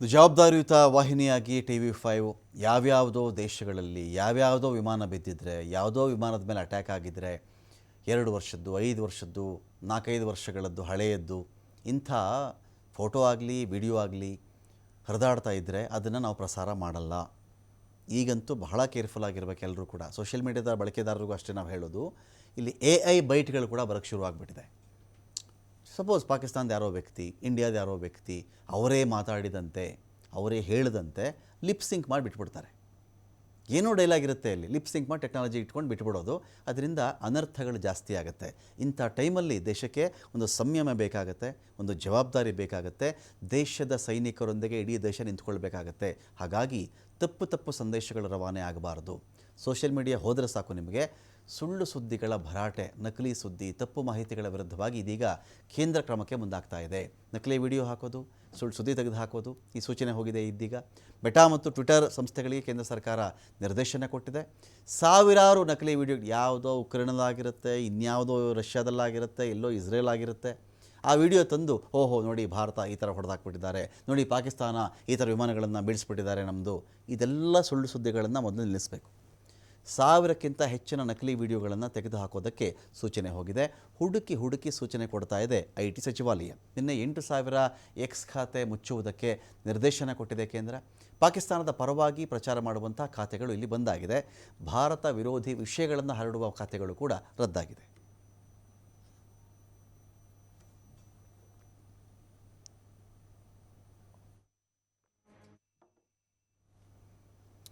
ಜವಾಬ್ದಾರಿಯುತ ವಾಹಿನಿಯಾಗಿ T V five ಯಾವ್ಯಾವುದೋ ದೇಶಗಳಲ್ಲಿ, ಯಾವ್ಯಾವುದೋ ವಿಮಾನ ಬಿದ್ದಿದ್ರೆ, ಯಾವುದೋ ವಿಮಾನದ ಮೇಲೆ ಅಟ್ಯಾಕ್ ಆಗಿದ್ದರೆ ಎರಡು ವರ್ಷದ್ದು, ಐದು ವರ್ಷದ್ದು, ನಾಲ್ಕೈದು ವರ್ಷಗಳದ್ದು ಹಳೆಯದ್ದು, ಇಂಥ ಫೋಟೋ ಆಗಲಿ ವಿಡಿಯೋ ಆಗಲಿ ಹರಿದಾಡ್ತಾ ಇದ್ದರೆ ಅದನ್ನು ನಾವು ಪ್ರಸಾರ ಮಾಡಲ್ಲ. ಈಗಂತೂ ಬಹಳ ಕೇರ್ಫುಲ್ ಆಗಿರ್ಬೇಕು ಎಲ್ಲರೂ ಕೂಡ. ಸೋಷಿಯಲ್ ಮೀಡಿಯಾದ ಬಳಕೆದಾರರಿಗೂ ಅಷ್ಟೇ ನಾವು ಹೇಳೋದು, ಇಲ್ಲಿ ಎ ಐ ಬೈಟ್ಗಳು ಕೂಡ ಬರೋಕ್ಕೆ ಶುರು ಆಗಿಬಿಟ್ಟಿದೆ. ಸಪೋಸ್ ಪಾಕಿಸ್ತಾನದ ಯಾರೋ ವ್ಯಕ್ತಿ ಇಂಡಿಯಾದ ಯಾರೋ ವ್ಯಕ್ತಿ, ಅವರೇ ಮಾತಾಡಿದಂತೆ, ಅವರೇ ಹೇಳಿದಂತೆ ಲಿಪ್ ಸಿಂಕ್ ಮಾಡಿ ಬಿಟ್ಬಿಡ್ತಾರೆ. ಏನೋ ಡೈಲಾಗ್ ಇರುತ್ತೆ ಅಲ್ಲಿ ಲಿಪ್ ಸಿಂಕ್ ಮಾಡಿ ಟೆಕ್ನಾಲಜಿ ಇಟ್ಕೊಂಡು ಬಿಟ್ಬಿಡೋದು, ಅದರಿಂದ ಅನರ್ಥಗಳು ಜಾಸ್ತಿ ಆಗುತ್ತೆ. ಇಂಥ ಟೈಮಲ್ಲಿ ದೇಶಕ್ಕೆ ಒಂದು ಸಂಯಮ ಬೇಕಾಗುತ್ತೆ, ಒಂದು ಜವಾಬ್ದಾರಿ ಬೇಕಾಗುತ್ತೆ, ದೇಶದ ಸೈನಿಕರೊಂದಿಗೆ ಇಡೀ ದೇಶ ನಿಂತ್ಕೊಳ್ಬೇಕಾಗತ್ತೆ. ಹಾಗಾಗಿ ತಪ್ಪು ತಪ್ಪು ಸಂದೇಶಗಳು ರವಾನೆ ಆಗಬಾರ್ದು. ಸೋಷಿಯಲ್ ಮೀಡಿಯಾ ಹೋದರೆ ಸಾಕು ನಿಮಗೆ. ಸುಳ್ಳು ಸುದ್ದಿಗಳ ಭರಾಟೆ, ನಕಲಿ ಸುದ್ದಿ, ತಪ್ಪು ಮಾಹಿತಿಗಳ ವಿರುದ್ಧವಾಗಿ ಇದೀಗ ಕೇಂದ್ರ ಕ್ರಮಕ್ಕೆ ಮುಂದಾಗ್ತಾ ಇದೆ. ನಕಲಿ ವಿಡಿಯೋ ಹಾಕೋದು, ಸುಳ್ಳು ಸುದ್ದಿ ತೆಗೆದು ಹಾಕೋದು ಈ ಸೂಚನೆ ಹೋಗಿದೆ ಇದೀಗ. ಮೆಟಾ ಮತ್ತು ಟ್ವಿಟರ್ ಸಂಸ್ಥೆಗಳಿಗೆ ಕೇಂದ್ರ ಸರ್ಕಾರ ನಿರ್ದೇಶನ ಕೊಟ್ಟಿದೆ. ಸಾವಿರಾರು ನಕಲಿ ವಿಡಿಯೋ, ಯಾವುದೋ ಉಕ್ರೇನದಾಗಿರುತ್ತೆ, ಇನ್ಯಾವುದೋ ರಷ್ಯಾದಲ್ಲಾಗಿರುತ್ತೆ, ಎಲ್ಲೋ ಇಸ್ರೇಲ್ ಆಗಿರುತ್ತೆ ಆ ವಿಡಿಯೋ ತಂದು, ಓಹೋ, ನೋಡಿ ಭಾರತ ಈ ಥರ ಹೊಡೆದಾಕ್ಬಿಟ್ಟಿದ್ದಾರೆ. ನೋಡಿ ಪಾಕಿಸ್ತಾನ ಈ ಥರ ವಿಮಾನಗಳನ್ನು ಬೀಳಿಸ್ಬಿಟ್ಟಿದ್ದಾರೆ ನಮ್ಮದು ಇದೆಲ್ಲ ಸುಳ್ಳು ಸುದ್ದಿಗಳನ್ನು ಮೊದಲು ನಿಲ್ಲಿಸಬೇಕು. ಸಾವಿರಕ್ಕಿಂತ ಹೆಚ್ಚಿನ ನಕಲಿ ವಿಡಿಯೋಗಳನ್ನು ತೆಗೆದುಹಾಕೋದಕ್ಕೆ ಸೂಚನೆ ಹೋಗಿದೆ. ಹುಡುಕಿ ಹುಡುಕಿ ಸೂಚನೆ ಕೊಡ್ತಾ ಇದೆ ಐ ಟಿ ಸಚಿವಾಲಯ. ನಿನ್ನೆ ಎಂಟು ಸಾವಿರ ಎಕ್ಸ್ ಖಾತೆ ಮುಚ್ಚುವುದಕ್ಕೆ ನಿರ್ದೇಶನ ಕೊಟ್ಟಿದೆ ಕೇಂದ್ರ. ಪಾಕಿಸ್ತಾನದ ಪರವಾಗಿ ಪ್ರಚಾರ ಮಾಡುವಂಥ ಖಾತೆಗಳು ಇಲ್ಲಿ ಬಂದಾಗಿದೆ ಭಾರತ ವಿರೋಧಿ ವಿಷಯಗಳನ್ನು ಹರಡುವ ಖಾತೆಗಳು ಕೂಡ ರದ್ದಾಗಿದೆ.